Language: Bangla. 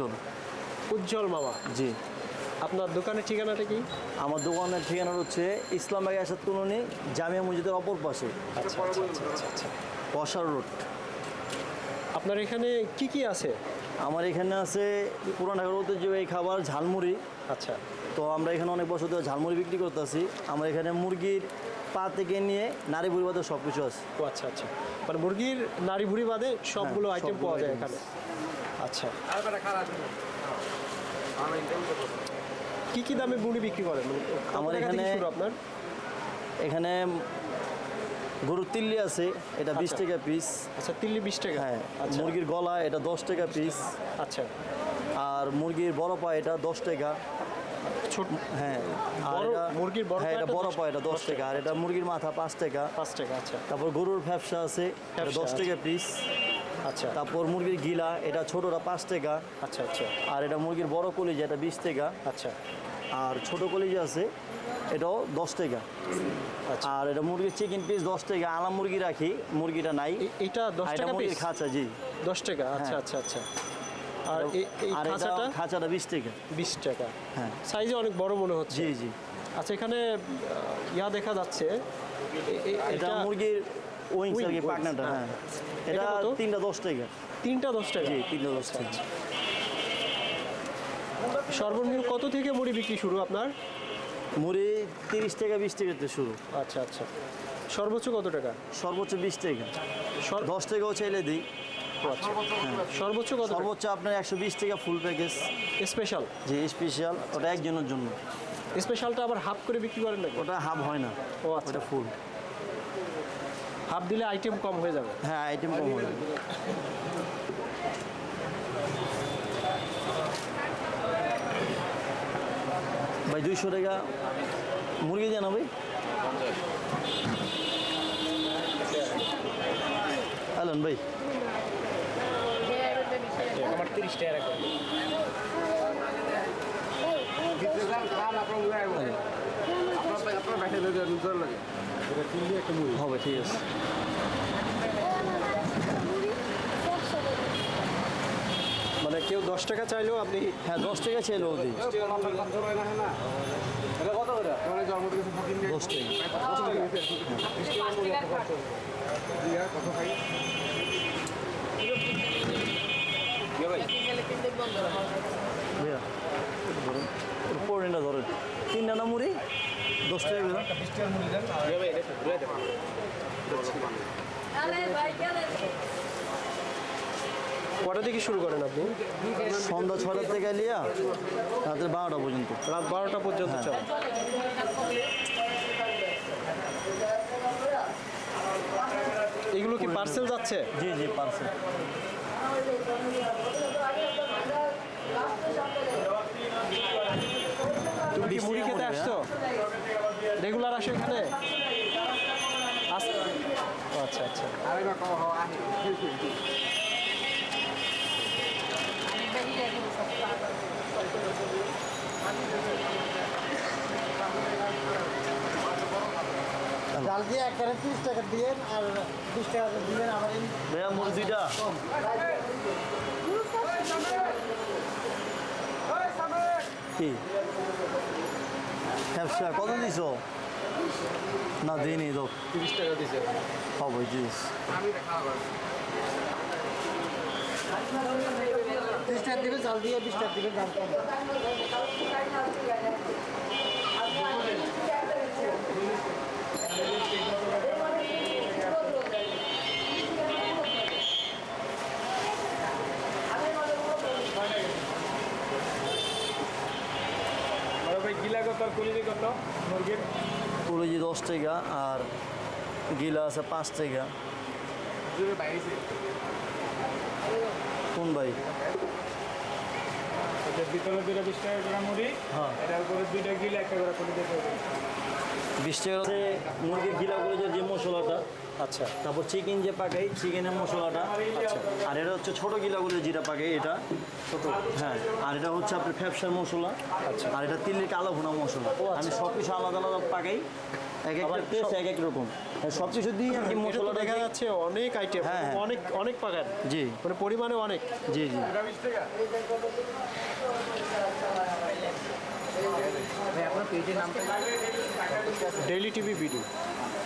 উজ্জ্বল। উজ্জ্বল মামা জি। আপনার দোকানের ঠিকানাটা কি? আমার দোকানের ঠিকানা হচ্ছে ইসলামবাগ আসাদ কলোনি জামিয়া মসজিদের অপর পাশে। আচ্ছা আচ্ছা আচ্ছা কসার রোড। আপনার এখানে কি কি আছে? আমার এখানে আছে পুরান ঢাকার ঐতিহ্যবাহী খাবার ঝালমুড়ি। আচ্ছা। তো আমরা এখানে অনেক বছর ধরে ঝালমুড়ি বিক্রি করতেছি। আমরা এখানে মুরগির পা থেকে নিয়ে নারী ভুড়ি বাদে সব কিছু আছে। ও আচ্ছা আচ্ছা। মানে মুরগির নাড়ি ভুড়ি বাদে সবগুলো হ্যাঁ, আইটেম পাওয়া যায় এখানে। আচ্ছা। কি কি দামে বুড়ি বিক্রি করেন? মানে আমার এখানে- আপনার? এখানে গরুর তিল্লি আছে এটা বিশ আচ্ছা। টাকা পিস আচ্ছা তিল্লি বিশ টাকা। হ্যাঁ আচ্ছা। মুরগির গলা এটা দশ টাকা পিস আচ্ছা। আর মুরগির বড় পা এটা দশ টাকা। ছোট। হ্যাঁ আর বড়- এটা- মুরগির বড় হ্যাঁ এটা এটা বড় দশ- টাকা। আর এটা মুরগির মাথা পাঁচ টাকা। পাঁচ টাকা আচ্ছা। তারপর গরুর ব্যবসা আছে এটা ফ্যাপসা, দশ টাকা পিস আচ্ছা। তারপর মুরগির গিলা এটা ছোটটা পাঁচ টাকা। আচ্ছা আচ্ছা। আর এটা মুরগির বড় কলিজা এটা বিশ টাকা। আচ্ছা। আর ছোট কলিজা আছে এটাও দশ টাকা। আচ্ছা। আর এটা মুরগির চিকেন পিস দশ টাকা। আলাম মুরগি রাখি মুরগিটা নাই। এ- এটা দশ আর এটা টাকা মুরগির পিস খাঁচা জি। দশ টাকা আচ্ছা হ্যাঁ। আচ্ছা আচ্ছা। আর এই খাঁচাটা? খাঁচাটা বিশ টাকা। বিশ টাকা। হ্যাঁ। সাইজে অনেক বড় মনে হচ্ছে। জি জি। আচ্ছা এখানে ইয়া দেখা যাচ্ছে। এটা মুরগির উইংস আর কি পাকনাটা হ্যাঁ। হ্যাঁ। এটা তিনটা দশ টাকা। তিনটা দশ টাকা? জি তিনটা দশ টাকা। সর্বনিম্ন কত থেকে মুড়ি বিক্রি শুরু আপনার? মুড়ি তিরিশ টাকা বিশ টাকাতে শুরু। আচ্ছা আচ্ছা। সর্বোচ্চ কত টাকা? সর্বোচ্চ বিশ টাকা। দশ টাকাও চাইলে দিই। ও আচ্ছা সর্বোচ্চ কত সর্বোচ্চ আপনার একশো বিশ টাকা ফুল প্যাকেজ স্পেশাল? যে স্পেশাল। ওটা একজনের জন্য। স্পেশালটা আবার হাফ করে বিক্রি করেন নাকি? ওটা হাফ হয় না। ও আচ্ছা। ফুল হাফ দিলে আইটেম কম হয়ে যাবে। হ্যাঁ আইটেম কম হয় ভাই দুইশো টাকা। মুরগি জানা ভাই? আলন ভাই। তিরিশ টাকা রাখবেন হবে ঠিক আছে। মানে কেউ দশ টাকা চাইলেও আপনি হ্যাঁ দশ টাকা ছিল দিই দশ টাকা। ভাইয়া ধরুন। পনেরোটা ধরেন। তিনটা না মুড়ি দশ টাকা কটা থেকে শুরু করেন আপনি? সন্ধ্যা ছটার থেকে লিয়া রাত্রে বারোটা পর্যন্ত। রাত বারোটা পর্যন্ত। চলে। এগুলো কি পার্সেল যাচ্ছে? জি জি পার্সেল তুমি মুড়ি খেতে আসছো? রেগুলার আসো এখানে? আচ্ছা আচ্ছা। জাল দিয়ে একবারে তিরিশ টাকা দিবেন আর বিশ টাকা দিবেন এই ভাইয়া দুইটা কি? ব্যবসা কত দিছ? না দিইনি তো। তিরিশ টাকা দিছে। হবে দিস তিরিশ টাকা জাল দিয়ে বিশ টাকা দিবেন দাম কম ভাই গিলা কত? কলিজি কত? মুরগির? পুরোজি দশ টাকা আর গিলা আছে পাঁচ টাকা। কোন ভাই? ভিতরে দুটো বিশ টাকা করে মুড়ি হ্যাঁ। এটার উপরে দুইটা গিলে একটা করে বিশ টাকা মুরগির গিলা করে যে মশলাটা আচ্ছা। তারপর চিকেন যে পাকাই চিকেনের মশলাটা। আচ্ছা। আর এটা হচ্ছে ছোটো গিলাগুলো যেটা পাকাই এটা। ছোটো। হ্যাঁ আর এটা হচ্ছে আপনার ফ্যাপসার মশলা। আচ্ছা। আর এটা তিলের কালো ভুনা মশলা। আমি সব কিছু আলাদা আলাদা পাকাই। এক একটা টেস্ট এক এক রকম। হ্যাঁ, সব কিছু দিয়ে আর কি মশলাটা দেখা যাচ্ছে অনেক আইটেম হ্যাঁ, হ্যাঁ। অনেক অনেক পাকার। জি। মানে পরিমাণে অনেক। জি জি। Daily TV video